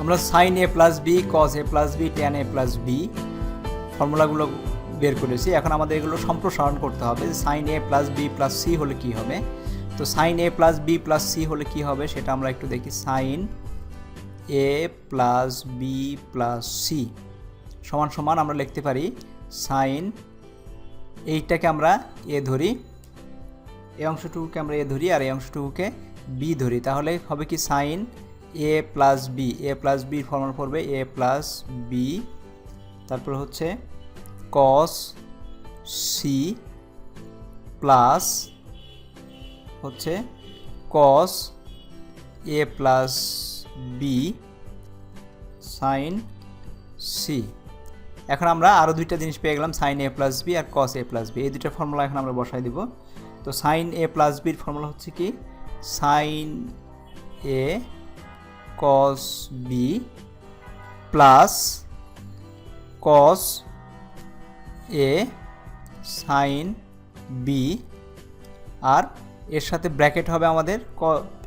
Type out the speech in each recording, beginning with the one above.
আমরা sine A plus B cos A plus B tan A plus B ফর্মুলাগুলো বের করেছি। এখন আমাদের এগুলো সম্প্রসারণ করতে হবে। Sine A plus B plus C হলে কী হবে? তো sine A plus B plus C হলে কী হবে? সেটা আমরা একটু দেখি। Sine A plus B plus C সমান সমান আমরা লিখতে পারি। সাইন এইটাকে আমরা এ ধরি। এই অংশটুকুকে আমরা এ ধরি আর এই অংশটুকুকে বি ধরি। তাহলে হবে কি? Sine A plus B A plus বির ফর্মুলা পড়বে এ প্লাস বি তারপর হচ্ছে কস সি প্লাস হচ্ছে cos A plus B sine C এখন আমরা আরও দুইটা জিনিস পেয়ে গেলাম সাইন এ প্লাস বি আর কস এ প্লাস বি এই দুটো ফর্মুলা এখন আমরা বসাই দিব। তো সাইন এ প্লাস বির ফর্মুলা হচ্ছে কি? Sine A cos B plus cos A sine B আর এর সাথে ব্র্যাকেট হবে আমাদের ক,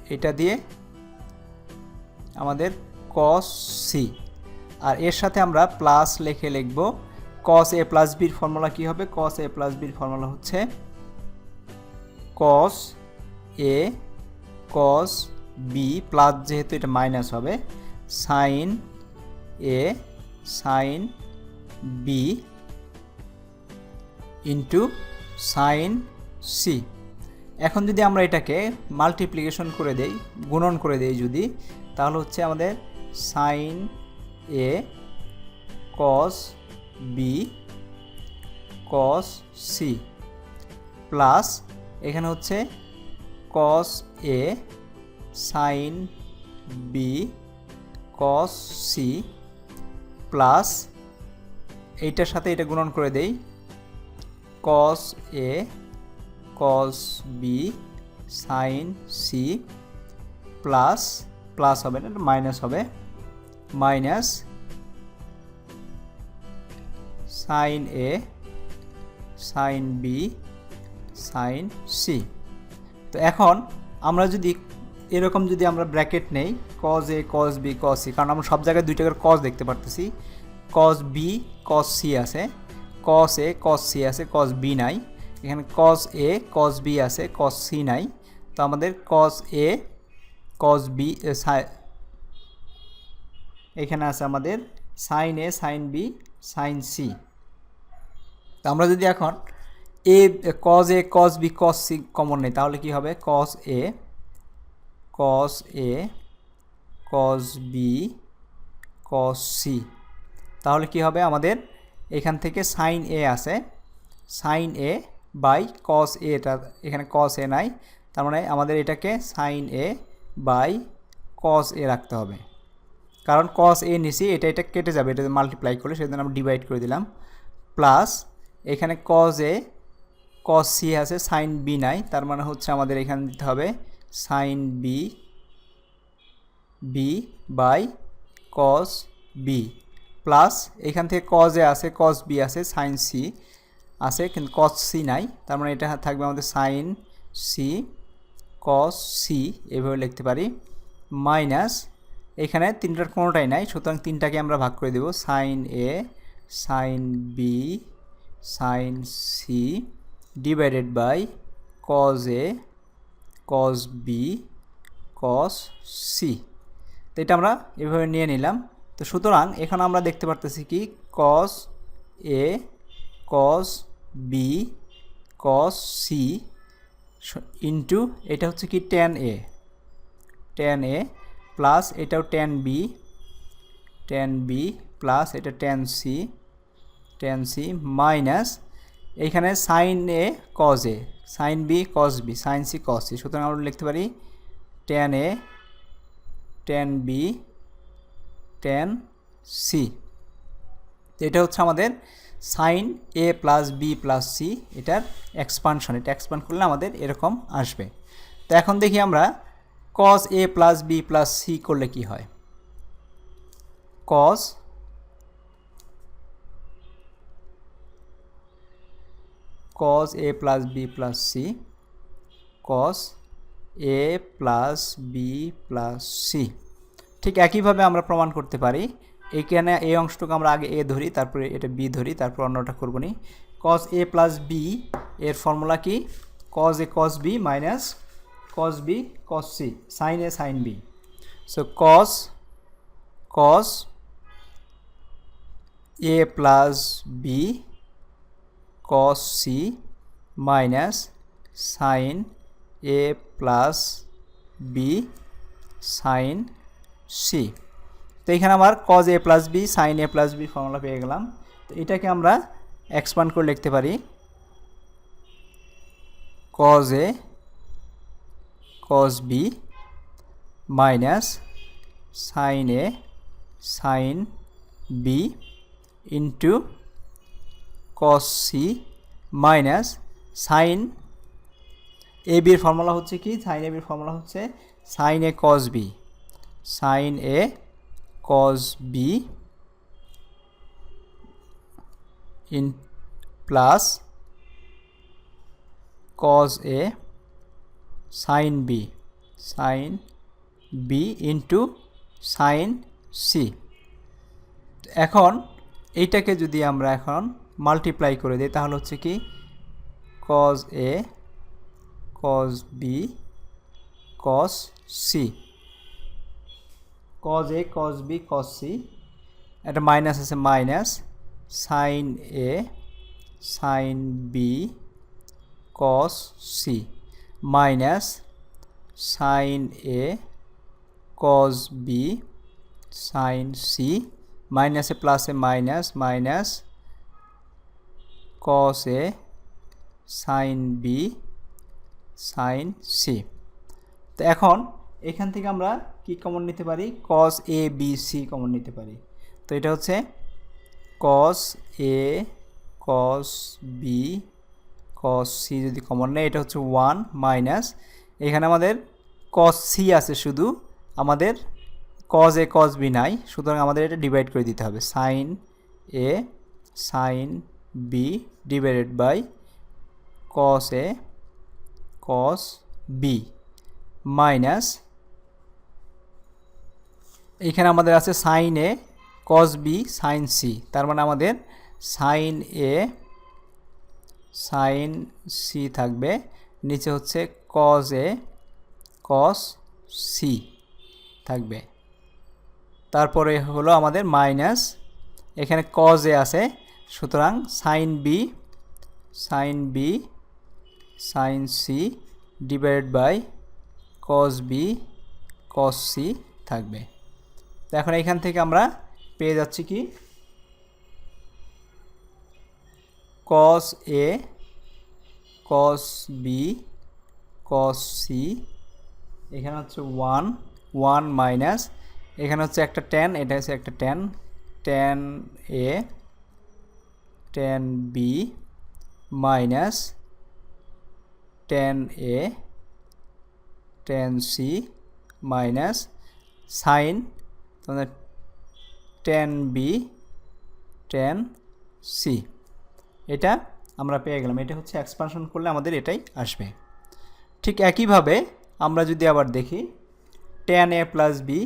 এটা দিয়ে আমাদের কস সি আর এর সাথে আমরা প্লাস লিখে লিখব কস এ প্লাস বির ফর্মুলা কী হবে? কস এ প্লাস বির ফর্মুলা হচ্ছে cos A cos B plus যেহেতু এটা মাইনাস হবে sine A sine B into sine C এখন যদি আমরা এটাকে মাল্টিপ্লিকেশন করে দেই, গুণন করে দেই যদি, তাহলে হচ্ছে আমাদের sine A cos B cos C plus এখানে হচ্ছে cos A sine B cos C plus এইটার সাথে এটা গুণন করে দেই। Cos A cos B sine C plus plus হবে না মাইনাস হবে। Minus sine A sine B sine C তো এখন আমরা যদি এরকম যদি আমরা ব্র্যাকেট নেই cos A cos B cos C কারণ আমরা সব জায়গায় দুই টাকার কজ দেখতে পারতেছি। কজ বি কজ সি আছে কস এ কস সি আছে কস বি নাই। এখানে কস এ কস বি আছে কস সি নাই। তো আমাদের কস এ কস বি এখানে আছে আমাদের sine A sine B sine C তো আমরা যদি এখন A cos A cos B cos C common নেই, তাহলে কি হবে? কস A cos A cos B cos C তাহলে কি হবে? আমাদের এখান থেকে সাইন এ আছে। সাইন এ বাই কস এটা এখানে কস এ নাই। তার মানে আমাদের এটাকে সাইন এ বাই কস এ রাখতে হবে। কারণ কস এ নিছি, এটা এটা কেটে যাবে, এটা মাল্টিপ্লাই করলে সেজন্য আমরা ডিভাইড করে দিলাম। প্লাস এখানে কস এ কস সি আছে সাইন বি নাই। তার মানে হচ্ছে আমাদের এখানে দিতে হবে sine B B by cos B plus এখান থেকে কজ আছে কস বি আছে সাইন সি আছে, কিন্তু কস সি নাই। তার মানে এটা থাকবে আমাদের সাইন সি কস সি এভাবে লিখতে পারি। মাইনাস এখানে তিনটার কোনোটাই নাই, সুতরাং তিনটাকে আমরা ভাগ করে দেব। Sine A sine B sine C divided by cos A cos B cos C তো এটা আমরা এভাবে নিয়ে নিলাম। তো সুতরাং এখানে আমরা দেখতে পারতেছি কি? Cos A cos B cos C into এটা হচ্ছে কি? Tan A tan A plus এটাও tan B tan B plus এটা tan C tan C minus এইখানে sine A cos A sine B cos B sine C cos C সুতরাং আমরা লিখতে পারি tan A tan B tan C এটা হচ্ছে আমাদের sine A plus B plus C এটার এক্সপানশন এটা এক্সপান্ড করলে আমাদের এরকম আসবে। তো এখন দেখি আমরা cos A plus B plus C করলে কি হয়? কস cos a plus b plus c, cos a plus b plus c ঠিক একইভাবে আমরা প্রমাণ করতে পারি, এখানে এই অংশটুকু আমরা আগে এ ধরি, তারপরে এটা বি ধরি, তারপর অন্যটা করব নি। কজ এ প্লাস বি এর ফর্মুলা কি? Cos A cos B minus cos B cos C sine A sine B so cos cos A plus B cos C minus sine A plus B sine C তো এখানে আমার cos A plus B sine A plus B formula পেয়ে গেলাম। তো এটাকে আমরা expand করে লিখতে পারি। Cos A cos B minus sine A sine B into cos C minus sine A বির ফর্মুলা হচ্ছে কি? সাইন এ বির ফর্মুলা হচ্ছে sine A cos B sine A cos B in plus cos A sine B sine B into sine C এখন, এইটাকে যদি আমরা এখন মাল্টিপ্লাই করে দিই, তাহলে হচ্ছে কি? Cos A cos B cos C cos A cos B cos C একটা মাইনাস আছে minus sine A sine B cos C minus sine A cos B sine C মাইনাসে প্লাসে minus minus cos A sine B sine C তো এখন এখান থেকে আমরা কি কমন নিতে পারি? Cos A B C common নিতে পারি। তো এটা হচ্ছে cos A cos B cos C যদি কমন নেয়, এটা হচ্ছে ওয়ান মাইনাস এখানে আমাদের কস সি আছে শুধু, আমাদের কজ এ কজ বি নাই, সুতরাং আমাদের এটা ডিভাইড করে দিতে হবে। Sine A sine B divided by cos A cos B minus এখানে আমাদের আছে sine A cos B sine C তার মানে আমাদের সাইন এ সাইন সি থাকবে। নিচে হচ্ছে কজ এ কস সি থাকবে। তারপরে হলো আমাদের মাইনাস এখানে কজ এ আছে। সুতরাং sine B sine B sine C divide by cos B cos C থাকবে। তো এখন এখান থেকে আমরা পেয়ে যাচ্ছি কি? Cos A cos B cos C এখানে হচ্ছে ওয়ান ওয়ান মাইনাস এখানে হচ্ছে একটা টেন এটা হচ্ছে একটা tan tan A tan B minus tan A tan C minus sine তোমাদের টেন বি টেন সি এটা আমরা পেয়ে গেলাম, এটা হচ্ছে এক্সপানশন করলে আমাদের এটাই আসবে। ঠিক একইভাবে আমরা যদি আবার দেখি tan A plus B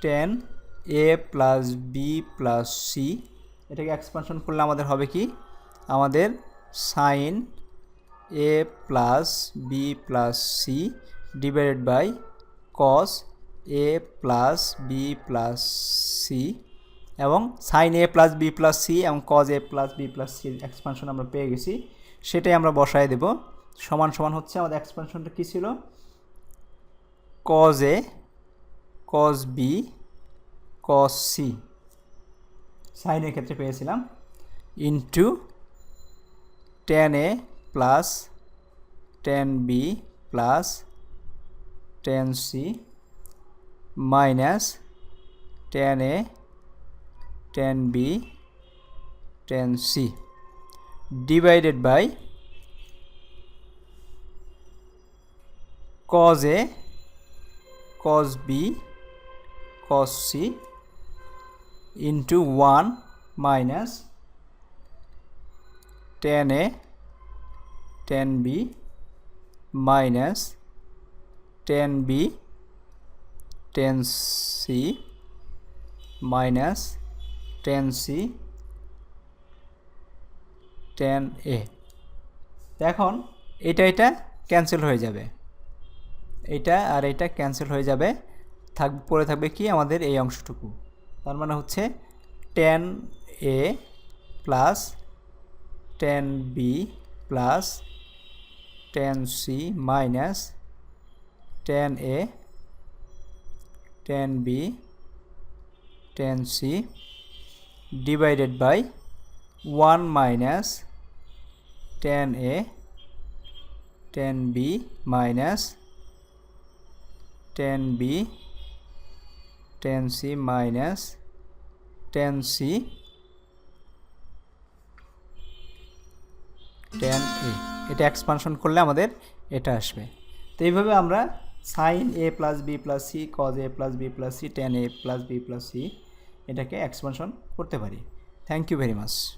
tan A plus B plus C এটাকে এক্সপানশন করলে আমাদের হবে কি? আমাদের sine A plus B plus C divided by cos A plus B plus C এবং sine A plus B plus C এবং cos A plus B plus sir expansion আমরা পেয়ে গেছি। সেটাই আমরা বসায় দেব। সমান সমান হচ্ছে আমাদের এক্সপানশনটা কী ছিল? Cos A cos B cos C সাইনের ক্ষেত্রে পেয়েছিলাম into tan A plus tan B plus tan C minus tan A tan B tan C divided by cos A, cos B cos C into 1 minus tan A, tan B minus tan B tan C minus tan C tan A এখন এটা এটা cancel হয়ে যাবে। এইটা আর এটা cancel হয়ে যাবে। থাক, পড়ে থাকবে কি আমাদের এই অংশটুকু। তার মানে হচ্ছে tan A plus tan B plus tan C minus tan A tan B tan C divided by one minus tan A tan B minus tan B tan C minus tan C tan A. এটা expansion করলে আমাদের এটা আসবে। তো এইভাবে আমরা sine A plus B plus C cos A plus B plus C tan A plus B plus C এটাকে expansion করতে পারি। Thank you very much